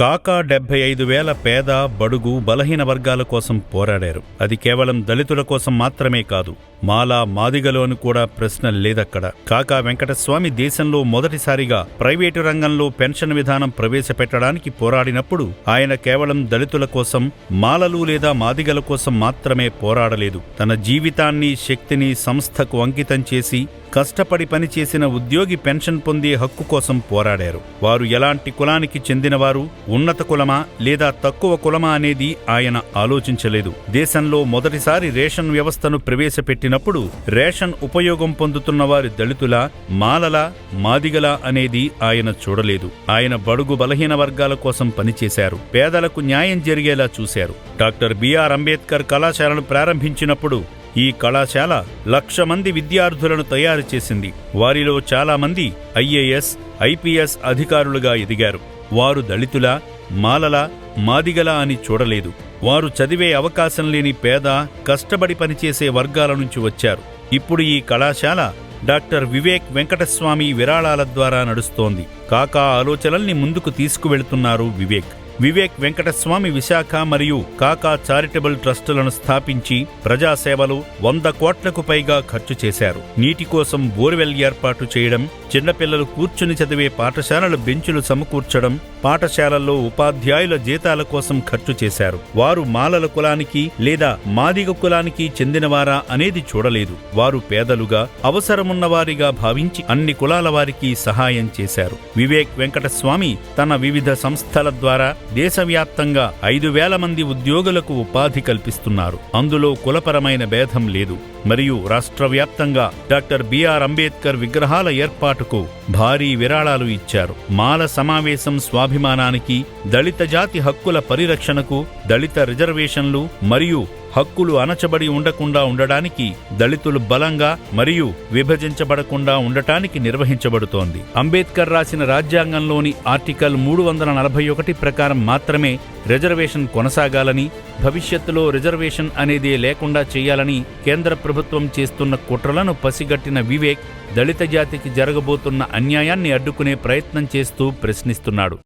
కాకా డెబ్బై ఐదు వేల పేద బడుగు బలహీన వర్గాల కోసం పోరాడారు. అది కేవలం దళితుల కోసం మాత్రమే కాదు మాలా మాదిగలోని కూడా ప్రశ్న లేదక్కడ. కాకా వెంకటస్వామి దేశంలో మొదటిసారిగా ప్రైవేటు రంగంలో పెన్షన్ విధానం ప్రవేశపెట్టడానికి పోరాడినప్పుడు ఆయన కేవలం దళితుల కోసం మాలలు లేదా మాదిగల కోసం మాత్రమే పోరాడలేదు. తన జీవితాన్ని శక్తిని సంస్థకు అంకితం చేసి కష్టపడి పనిచేసిన ఉద్యోగి పెన్షన్ పొందే హక్కు కోసం పోరాడారు. వారు ఎలాంటి కులానికి చెందినవారు ఉన్నత కులమా లేదా తక్కువ కులమా అనేది ఆయన ఆలోచించలేదు. దేశంలో మొదటిసారి రేషన్ వ్యవస్థను ప్రవేశపెట్టినప్పుడు రేషన్ ఉపయోగం పొందుతున్న వారి దళితుల మాలల మాదిగల అనేది ఆయన చూడలేదు. ఆయన బడుగు బలహీన వర్గాల కోసం పనిచేశారు. పేదలకు న్యాయం జరిగేలా చూశారు. డాక్టర్ బిఆర్ అంబేద్కర్ కళాశాలను ప్రారంభించినప్పుడు ఈ కళాశాల లక్ష మంది విద్యార్థులను తయారు చేసింది. వారిలో చాలామంది ఐఏఎస్ ఐపీఎస్ అధికారులుగా ఎదిగారు. వారు దళితుల మాలల మాదిగల అని చూడలేదు. వారు చదివే అవకాశం లేని పేద కష్టపడి పనిచేసే వర్గాల నుంచి వచ్చారు. ఇప్పుడు ఈ కళాశాల డాక్టర్ వివేక్ వెంకటస్వామి విరాళాల ద్వారా నడుస్తోంది. కాకా ఆలోచనల్ని ముందుకు తీసుకువెళ్తున్నారు వివేక్. వివేక్ వెంకటస్వామి విశాఖ మరియు కాకా చారిటబుల్ ట్రస్టులను స్థాపించి ప్రజాసేవలు వంద కోట్లకు పైగా ఖర్చు చేశారు. నీటి కోసం బోర్వెల్ ఏర్పాటు చేయడం చిన్నపిల్లలు కూర్చుని చదివే పాఠశాలల బెంచులు సమకూర్చడం పాఠశాలల్లో ఉపాధ్యాయుల జీతాల కోసం ఖర్చు చేశారు. వారు మాలల కులానికి లేదా మాదిగ కులానికి చెందినవారా అనేది చూడలేదు. వారు పేదలుగా అవసరమున్నవారిగా భావించి అన్ని కులాల వారికి సహాయం చేశారు. వివేక్ వెంకటస్వామి తన వివిధ సంస్థల ద్వారా దేశవ్యాప్తంగా ఐదు వేల మంది ఉద్యోగులకు ఉపాధి కల్పిస్తున్నారు. అందులో కులపరమైన భేదం లేదు. మరియు రాష్ట్ర వ్యాప్తంగా డాక్టర్ బిఆర్ అంబేద్కర్ విగ్రహాల ఏర్పాటుకు భారీ విరాళాలు ఇచ్చారు. మాల సమావేశం స్వాభిమానానికి దళిత జాతి హక్కుల పరిరక్షణకు దళిత రిజర్వేషన్లు మరియు హక్కులు అణచబడి ఉండకుండా ఉండడానికి దళితులు బలంగా మరియు విభజించబడకుండా ఉండటానికి నిర్వహించబడుతోంది. అంబేద్కర్ రాసిన రాజ్యాంగంలోని ఆర్టికల్ మూడు వందల నలభై ఒకటి ప్రకారం మాత్రమే రిజర్వేషన్ కొనసాగాలని భవిష్యత్తులో రిజర్వేషన్ అనేది లేకుండా చేయాలని కేంద్ర ప్రభుత్వం చేస్తున్న కుట్రలను పసిగట్టిన వివేక్ దళిత జాతికి జరగబోతున్న అన్యాయాన్ని అడ్డుకునే ప్రయత్నం చేస్తూ ప్రశ్నిస్తున్నాడు.